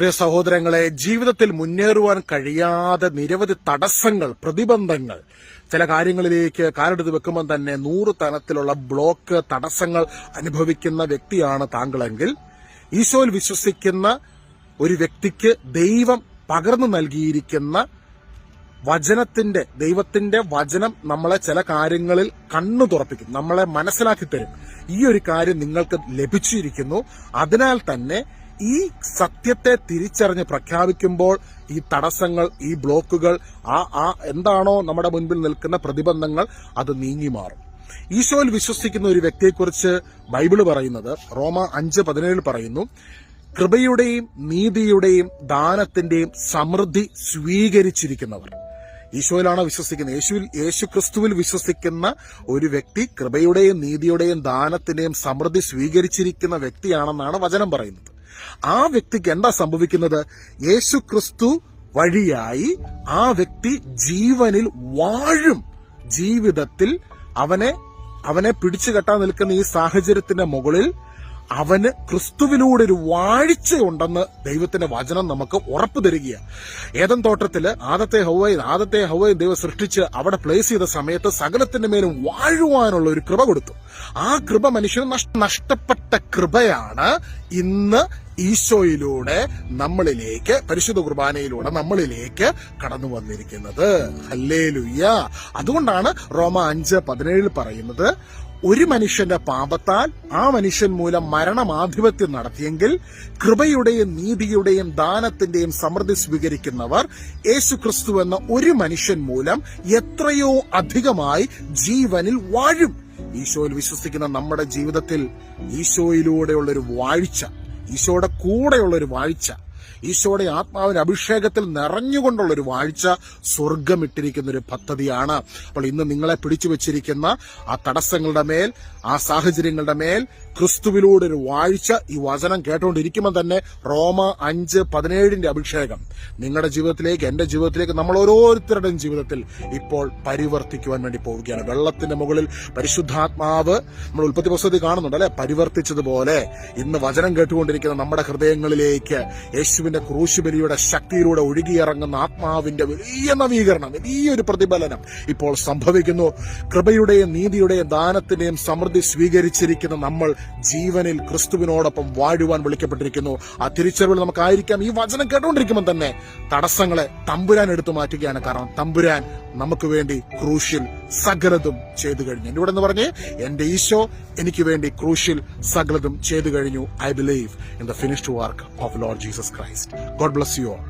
പ്രിയ സഹോദരങ്ങളെ ജീവിതത്തിൽ മുന്നേറുവാൻ കഴിയാതെ നിരവധി തടസ്സങ്ങൾ പ്രതിബന്ധങ്ങൾ ചില കാര്യങ്ങളിലേക്ക് കാലെടുത്ത് വെക്കുമ്പോൾ തന്നെ നൂറ് തരത്തിലുള്ള ബ്ലോക്ക് തടസ്സങ്ങൾ അനുഭവിക്കുന്ന വ്യക്തിയാണ് താങ്കളെങ്കിൽ ഈശോയിൽ വിശ്വസിക്കുന്ന ഒരു വ്യക്തിക്ക് ദൈവം പകർന്നു നൽകിയിരിക്കുന്ന വചനത്തിന്റെ ദൈവത്തിന്റെ വചനം നമ്മളെ ചില കാര്യങ്ങളിൽ കണ്ണു തുറപ്പിക്കും നമ്മളെ മനസ്സിലാക്കി തരും. ഈ ഒരു കാര്യം നിങ്ങൾക്ക് ലഭിച്ചിരിക്കുന്നു. അതിനാൽ തന്നെ ഈ സത്യത്തെ തിരിച്ചറിഞ്ഞ് പ്രഖ്യാപിക്കുമ്പോൾ ഈ തടസ്സങ്ങൾ ഈ ബ്ലോക്കുകൾ ആ ആ എന്താണോ നമ്മുടെ മുൻപിൽ നിൽക്കുന്ന പ്രതിബന്ധങ്ങൾ അത് നീങ്ങി മാറും. ഈശോയിൽ വിശ്വസിക്കുന്ന ഒരു വ്യക്തിയെക്കുറിച്ച് ബൈബിൾ പറയുന്നത് റോമ അഞ്ച് പതിനേഴിൽ പറയുന്നു കൃപയുടെയും നീതിയുടെയും ദാനത്തിന്റെയും സമൃദ്ധി സ്വീകരിച്ചിരിക്കുന്നവർ. ഈശോയിലാണ് വിശ്വസിക്കുന്നത്. യേശുവിൽ യേശു ക്രിസ്തുവിൽ വിശ്വസിക്കുന്ന ഒരു വ്യക്തി കൃപയുടെയും നീതിയുടെയും ദാനത്തിന്റെയും സമൃദ്ധി സ്വീകരിച്ചിരിക്കുന്ന വ്യക്തിയാണെന്നാണ് വചനം പറയുന്നത്. ആ വ്യക്തിക്ക് എന്താ സംഭവിക്കുന്നത്? യേശു ക്രിസ്തു വഴിയായി ആ വ്യക്തി ജീവനിൽ വാഴും. ജീവിതത്തിൽ അവനെ അവനെ പിടിച്ചു കെട്ടാൻ നിൽക്കുന്ന ഈ സാഹചര്യത്തിന്റെ മുകളിൽ അവന് ക്രിസ്തുവിലൂടെ ഒരു വാഴ്ചയുണ്ടെന്ന് ദൈവത്തിന്റെ വചനം നമുക്ക് ഉറപ്പ് തരികയാണ് ഏതൻ തോട്ടത്തിൽ ആദത്തെ ഹൗവയും ആദത്തെ ഹൗവയും ദൈവം സൃഷ്ടിച്ച് അവിടെ പ്ലേസ് ചെയ്ത സമയത്ത് സകലത്തിന്റെ മേലും വാഴുവാനുള്ള ഒരു കൃപ കൊടുത്തു. ആ കൃപ മനുഷ്യന് നഷ്ട- നഷ്ടപ്പെട്ട കൃപയാണ് ഇന്ന് ഈശോയിലൂടെ നമ്മളിലേക്ക് പരിശുദ്ധ കുർബാനയിലൂടെ നമ്മളിലേക്ക് കടന്നു വന്നിരിക്കുന്നത്. ഹല്ലേലുയ്യ. അതുകൊണ്ടാണ് റോമ അഞ്ച് പതിനേഴിൽ പറയുന്നത് ഒരു മനുഷ്യന്റെ പാപത്താൽ ആ മനുഷ്യൻ മൂലം മരണമാധിപത്യം നടത്തിയെങ്കിൽ കൃപയുടെയും നീതിയുടെയും ദാനത്തിന്റെയും സമൃദ്ധി സ്വീകരിക്കുന്നവർ യേശുക്രിസ്തു എന്ന ഒരു മനുഷ്യൻ മൂലം എത്രയോ അധികമായി ജീവനിൽ വാഴും. ഈശോയിൽ വിശ്വസിക്കുന്ന നമ്മുടെ ജീവിതത്തിൽ ഈശോയിലൂടെയുള്ള ഒരു വാഴ്ച ഈശോയുടെ കൂടെയുള്ള ഒരു വാഴ്ച ഈശോയുടെ ആത്മാവിന്റെ അഭിഷേകത്തിൽ നിറഞ്ഞുകൊണ്ടുള്ള ഒരു വാഴ്ച സ്വർഗമിട്ടിരിക്കുന്ന ഒരു പദ്ധതിയാണ്. അപ്പോൾ ഇന്ന് നിങ്ങളെ പിടിച്ചു വെച്ചിരിക്കുന്ന ആ തടസ്സങ്ങളുടെ മേൽ ആ സാഹചര്യങ്ങളുടെ മേൽ ക്രിസ്തുവിലൂടെ ഒരു വാഴ്ച ഈ വചനം കേട്ടുകൊണ്ടിരിക്കുമ്പോൾ തന്നെ റോമ അഞ്ച് പതിനേഴിന്റെ അഭിഷേകം. നിങ്ങളുടെ ജീവിതത്തിലേക്ക് എന്റെ ജീവിതത്തിലേക്ക് നമ്മൾ ഓരോരുത്തരുടെയും ജീവിതത്തിൽ ഇപ്പോൾ പരിവർത്തിക്കുവാൻ വേണ്ടി പോവുകയാണ്. വെള്ളത്തിന്റെ മുകളിൽ പരിശുദ്ധാത്മാവ് നമ്മൾ ഉൽപ്പത്തി പുസ്തകത്തിൽ കാണുന്നുണ്ട് അല്ലെ? പരിവർത്തിച്ചതുപോലെ ഇന്ന് വചനം കേട്ടുകൊണ്ടിരിക്കുന്ന നമ്മുടെ ഹൃദയങ്ങളിലേക്ക് യേശുവിന്റെ ക്രൂശുബലിയുടെ ശക്തിയിലൂടെ ഒഴുകിയിറങ്ങുന്ന ആത്മാവിന്റെ വലിയ നവീകരണം വലിയൊരു പ്രതിഫലനം ഇപ്പോൾ സംഭവിക്കുന്നു. കൃപയുടെയും നീതിയുടെയും ദാനത്തിന്റെയും സമൃദ്ധി സ്വീകരിച്ചിരിക്കുന്ന നമ്മൾ ജീവനിൽ ക്രിസ്തുവിനോടൊപ്പം വാഴുവാൻ വിളിക്കപ്പെട്ടിരിക്കുന്നു. ആ തിരിച്ചറിവിൽ നമുക്കായിരിക്കാം ഈ വചനം കേട്ടുകൊണ്ടിരിക്കുമ്പോൾ തന്നെ തടസ്സങ്ങളെ തമ്പുരാൻ എടുത്തു മാറ്റുകയാണ് കാരണം തമ്പുരാൻ നമുക്ക് വേണ്ടി ക്രൂശിൽ സകലതും ചെയ്തു കഴിഞ്ഞു. എന്റെ ഇവിടെ പറഞ്ഞ് പറഞ്ഞേ എന്റെ ഈശോ എനിക്ക് വേണ്ടി ക്രൂശിൽ സകലതും ചെയ്തു കഴിഞ്ഞു I believe in the finished work of Lord Jesus Christ God bless you all